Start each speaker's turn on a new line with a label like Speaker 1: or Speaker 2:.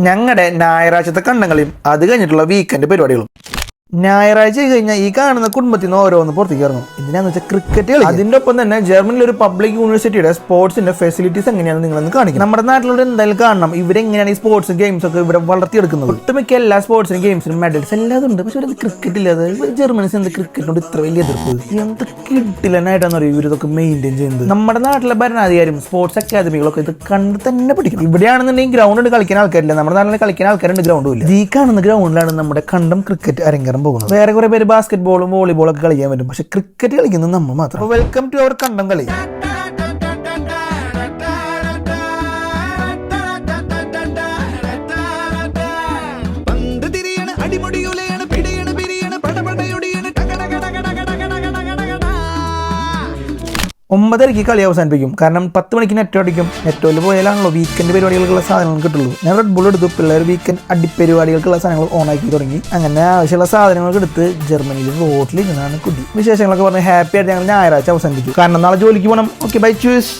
Speaker 1: ഞങ്ങളുടെ ഞായറാഴ്ചത്തെ കണ്ടങ്ങളും അത് കഴിഞ്ഞിട്ടുള്ള വീക്കെൻഡ് പരിപാടികളും. ഞായറാഴ്ച കഴിഞ്ഞാൽ ഈ കാണുന്ന കുടുംബത്തിൽ നിന്ന് ഓരോന്ന് പുറത്തേക്ക് ഇറങ്ങും. എന്തിനാന്ന് വെച്ചാൽ ക്രിക്കറ്റ് കളി അതിന്റെ ഒപ്പം തന്നെ ജർമ്മനിലെ ഒരു പബ്ലിക് യൂണിവേഴ്സിറ്റിയുടെ സ്പോർട്സിന്റെ ഫെസിലിറ്റീസ് എങ്ങനെയാണ് നിങ്ങളൊന്ന് കാണിക്കും നമ്മുടെ നാട്ടിലൂടെ എന്തായാലും കാണണം. ഇവരെങ്ങനെയാണ് ഈ സ്പോർട്സ് ഗെയിംസ് ഒക്കെ ഇവിടെ വളർത്തിയെടുക്കുന്നത്? ഒട്ടുമിക്ക എല്ലാ സ്പോർട്സിനും ഗെയിംസിനും മെഡൽസ് എല്ലാം ഉണ്ട്. പക്ഷെ ഇവർ ക്രിക്കറ്റ് ഇല്ലാതെ ഇവർ ജർമ്മനിസ് എന്ത് ക്രിക്കറ്റിനോട് ഇത്ര വലിയ എതിർപ്പ്? എന്ത് കിട്ടില്ലെന്നായിട്ടാണ് അറിയും ഇവരിതൊക്കെ മെയിന്റെയിൻ ചെയ്യുന്നത്? നമ്മുടെ നാട്ടിലെ ഭരണാധികാരിയും സ്പോർട്സ് അക്കാദമികളൊക്കെ ഇത് കണ്ട് തന്നെ പഠിക്കും ഇവിടെയാണെന്നുണ്ടെങ്കിൽ ഗ്രൗണ്ട് കളിക്കാൻ ആൾക്കാരില്ല. നമ്മുടെ നാട്ടിൽ കളിക്കാൻ ആൾക്കാരുണ്ട് ഗ്രൗണ്ടും ഇല്ല. ഈ കാണുന്ന ഗ്രൗണ്ടിലാണ് നമ്മുടെ കണ്ടം ക്രിക്കറ്റ് അരങ്ങേറാൻ പോകുന്നത്. വേറെ കുറെ പേര് ബാസ്കറ്റ് ബോളും വോളിബോളും ഒക്കെ കളിക്കാൻ പറ്റും. പക്ഷെ ക്രിക്കറ്റ് കളിക്കുന്നത് നമ്മൾ മാത്രം. വെൽക്കം ടു അവർ കണ്ടം കളി.
Speaker 2: അടിമുടിയുലയാണ്
Speaker 1: ഒമ്പതരയ്ക്ക് കളി അവസാനിപ്പിക്കും. കാരണം പത്ത് മണിക്ക് നെറ്റ് അടിക്കും. നെറ്റോയിൽ പോയാലാണല്ലോ വീക്കെൻഡ് പരിപാടികൾക്കുള്ള സാധനങ്ങൾ കിട്ടുള്ളൂ. ഞാൻ റെഡ് ബുൾ എടുത്തു. പിള്ളേർ വീക്കെൻഡ് അടിപ്പരിപാടികൾക്കുള്ള സാധനങ്ങൾ ഓൺ ആക്കി തുടങ്ങി. അങ്ങനെ ആവശ്യമുള്ള സാധനങ്ങൾക്ക് എടുത്ത് ജർമ്മനിയിൽ റോട്ടിൽ ഇരുന്നാണ് കുട്ടി. വിശേഷങ്ങളൊക്കെ പറഞ്ഞ് ഹാപ്പി ആയിട്ട് ഞങ്ങൾ ഞായറാഴ്ച അവസാനിപ്പിക്കും. കാരണം നാളെ ജോലിക്ക് പോകണം ഓക്കെ ബൈ ചൂസ്